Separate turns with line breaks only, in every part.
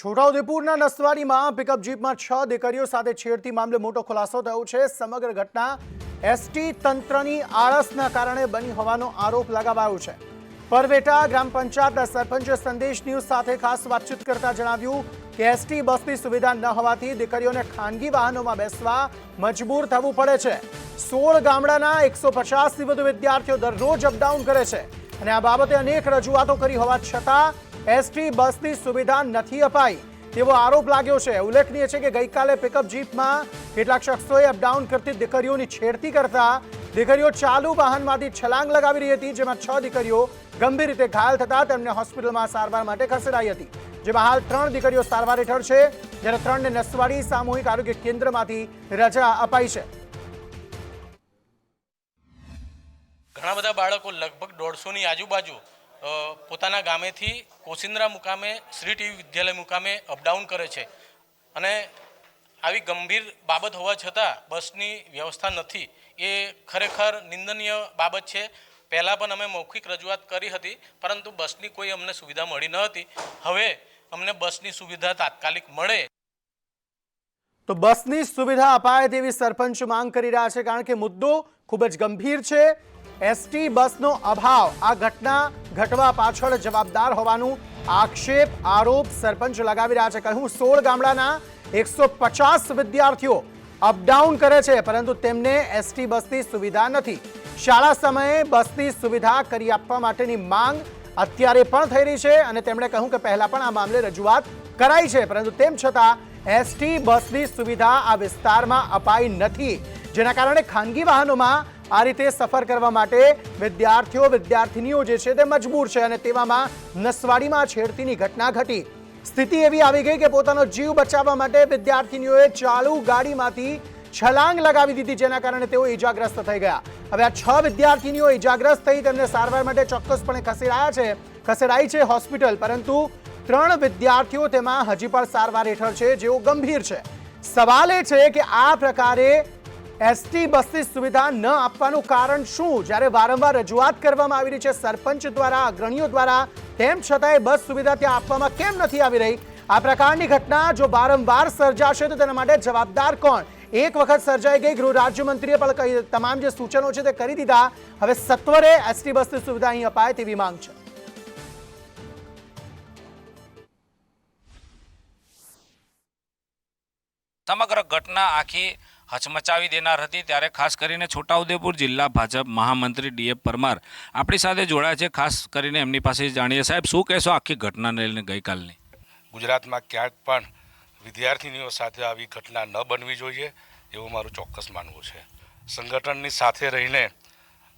છોટાઉદેપુરના નસવાડીમાં pickup જીપમાં છ દીકરીઓ સાથે છેડતી મામલે મોટો ખુલાસો થયો છે. સમગ્ર ઘટના એસટી તંત્રની આળસના કારણે બની હોવાનો આરોપ લગાવાયો છે. પરવેટા ગ્રામ પંચાયતના સરપંચે સંદેશ ન્યૂઝ સાથે ખાસ વાતચીત કરતા જણાવ્યું કે એસટી બસની સુવિધા ન હોવાથી દીકરીઓને ખાનગી વાહનોમાં બેસવા મજબૂર થવું પડે છે. સોળ ગામડાના એકસો પચાસથી વધુ વિદ્યાર્થીઓ દરરોજ અપડાઉન કરે છે અને આ બાબતે અનેક રજૂઆતો કરી હોવા છતાં એસટી બસની સુવિધા નથી અપાઈ તેવો આરોપ લાગ્યો છે. ઉલ્લેખનીય છે કે ગઈકાલે પિકઅપ જીપમાં કેટલાક શખ્સોએ અપડાઉન કરતી દીકરીઓની છેડતી કરતા દીકરીઓ ચાલુ વાહનમાંથી છલાંગ લગાવી રહી હતી, જેમાં છ દીકરીઓ ગંભીર રીતે ઘાયલ થતા તેમને હોસ્પિટલમાં સારવાર માટે ખસેડાઈ હતી. જેમાં હાલ ત્રણ દીકરીઓ સારવાર હેઠળ છે, જ્યારે ત્રણને નસવાડી સામૂહિક આરોગ્ય કેન્દ્રમાંથી રજા અપાઈ છે.
ઘણા બધા બાળકો લગભગ દોઢસોની આજુબાજુ પોતાના ગામેથી કોશિંદ્રા મુકામે, શ્રી ટીવી વિદ્યાલય મુકામે અપડાઉન કરે છે. અને આવી ગંભીર બાબત હોવા છતાં બસની વ્યવસ્થા નથી. એ ખરેખર નિંદનીય બાબત છે. પહેલાં પણ અમે મૌખિક રજૂઆત કરી હતી, પરંતુ બસની કોઈ અમને સુવિધા મળી ન હતી. હવે અમને બસની સુવિધા તાત્કાલિક મળે.
તો બસની સુવિધા અપાય તેવી સરપંચ માંગ કરી રહ્યા છે, કારણ કે મુદ્દો ખૂબ જ ગંભીર છે. એસટી બસનો અભાવ, આ ઘટના ઘટવા પાછળ જવાબદાર હોવાનું આક્ષેપ, આરોપ સરપંચ લગાવી રહ્યા છે. કહ્યું, સોળ ગામડાના એકસો પચાસ વિદ્યાર્થીઓ અપડાઉન કરે છે, પરંતુ તેમને એસટી બસની સુવિધા નથી. શાળા સમયે બસની સુવિધા કરી આપવા માટેની માંગ અત્યારે પણ થઈ રહી છે અને તેમણે કહ્યું કે પહેલા પણ આ મામલે રજૂઆત કરાઈ છે, પરંતુ તેમ છતાં એસટી બસની સુવિધા આ વિસ્તારમાં અપાઈ નથી. જેના કારણે ખાનગી વાહનોમાં આ રીતે સફર કરવા માટે વિદ્યાર્થીઓ, વિદ્યાર્થીનીઓ જે છે તે મજબૂર છે અને તેવામાં નસવાડીમાં છેડતીની ઘટના ઘટી. સ્થિતિ એવી આવી ગઈ કે પોતાનો જીવ બચાવવા માટે વિદ્યાર્થીનીઓએ ચાલુ ગાડીમાંથી છલાંગ લગાવી દીધી જેના કારણે તેઓ ઈજાગ્રસ્ત થઈ ગયા. હવે આ છ વિદ્યાર્થીનીઓ ઈજાગ્રસ્ત થઈ તેમને સારવાર માટે ચોક્કસપણે ખસેડાયા છે, ખસેડાઈ છે હોસ્પિટલ, પરંતુ ત્રણ વિદ્યાર્થીઓ તેમાં હજી પણ સારવાર હેઠળ છે, જેઓ ગંભીર છે. સવાલ એ છે કે આ પ્રકારે એસટી બસની સુવિધા ન આપવાનું કારણ શું? જ્યારે વારંવાર રજૂઆત કરવામાં આવી રહી છે, સરપંચ દ્વારા, અગ્રણીઓ દ્વારા, તેમ છતાંય બસ સુવિધા ત્યાં આપવામાં કેમ નથી આવી રહી? આ પ્રકારની ઘટના જો વારંવાર સર્જાશે તો તેના માટે જવાબદાર કોણ? એક વખત સર્જાઈ ગઈ, ગૃહ રાજ્યમંત્રીએ પણ કહી તમામ જે સૂચનો છે તે કરી દીધા. હવે સત્વરે એસટી બસની સુવિધા અહીં અપાય તેવી માંગ છે.
સમગ્ર ઘટના આખી હચમચાવી દેનાર હતી ત્યારે ખાસ કરીને છોટાઉદેપુર જિલ્લા ભાજપ મહામંત્રી ડીએફ પરમાર આપણી સાથે જોડાયા છે. ખાસ કરીને એમની પાસે જાણીએ. સાહેબ, શું કહેશો આખી ઘટનાને લઈને ગઈકાલની?
ગુજરાતમાં ક્યાંક પણ વિદ્યાર્થીનીઓ સાથે આવી ઘટના ન બનવી જોઈએ એવું મારું ચોક્કસ માનવું છે. સંગઠનની સાથે રહીને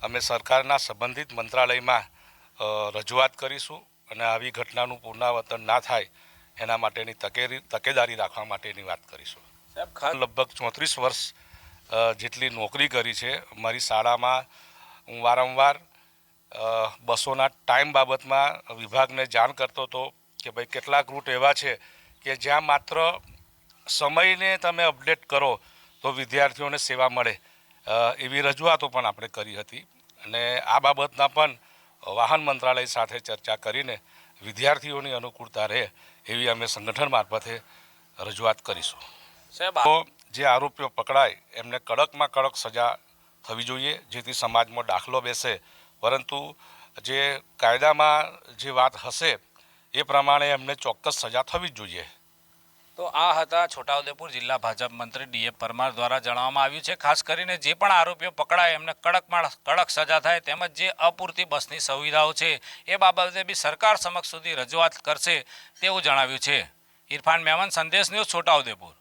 અમે સરકારના સંબંધિત મંત્રાલયમાં રજૂઆત કરીશું અને આવી ઘટનાનું પુનરાવર્તન ના થાય એના માટેની તકેદારી રાખવા માટેની વાત કરીશું.
સાહેબ, ખાસ
લગભગ ચોત્રીસ વર્ષ જેટલી નોકરી કરી છે, મારી શાળામાં હું વારંવાર બસોના ટાઈમ બાબતમાં વિભાગને જાણ કરતો હતો કે ભાઈ, કેટલાક રૂટ એવા છે કે જ્યાં માત્ર સમયને તમે અપડેટ કરો તો વિદ્યાર્થીઓને સેવા મળે. એવી રજૂઆતો પણ આપણે કરી હતી અને આ બાબતના પણ વાહન મંત્રાલય સાથે ચર્ચા કરીને વિદ્યાર્થીઓની અનુકૂળતા રહે એવી અમે સંગઠન મારફતે રજૂઆત કરીશું.
સાહેબ
જે આરોપીઓ પકડાય એમને કડકમાં કડક સજા થવી જોઈએ જેથી સમાજમાં દાખલો બેસે. પરંતુ જે કાયદામાં જે વાત હશે એ પ્રમાણે એમને ચોક્કસ સજા થવી જ જોઈએ.
તો આ હતા છોટાઉદેપુર જિલ્લા ભાજપ મંત્રી ડીએ પરમાર દ્વારા જણાવવામાં આવ્યું છે. ખાસ કરીને જે પણ આરોપીઓ પકડાય એમને કડકમાં કડક સજા થાય તેમજ જે અપૂરતી બસની સુવિધાઓ છે એ બાબતે બી સરકાર સમક્ષ સુધી રજૂઆત કરશે તેવું જણાવ્યું છે. ઇરફાન મેમન સંદેશ ન્યૂઝ છોટાઉદેપુર.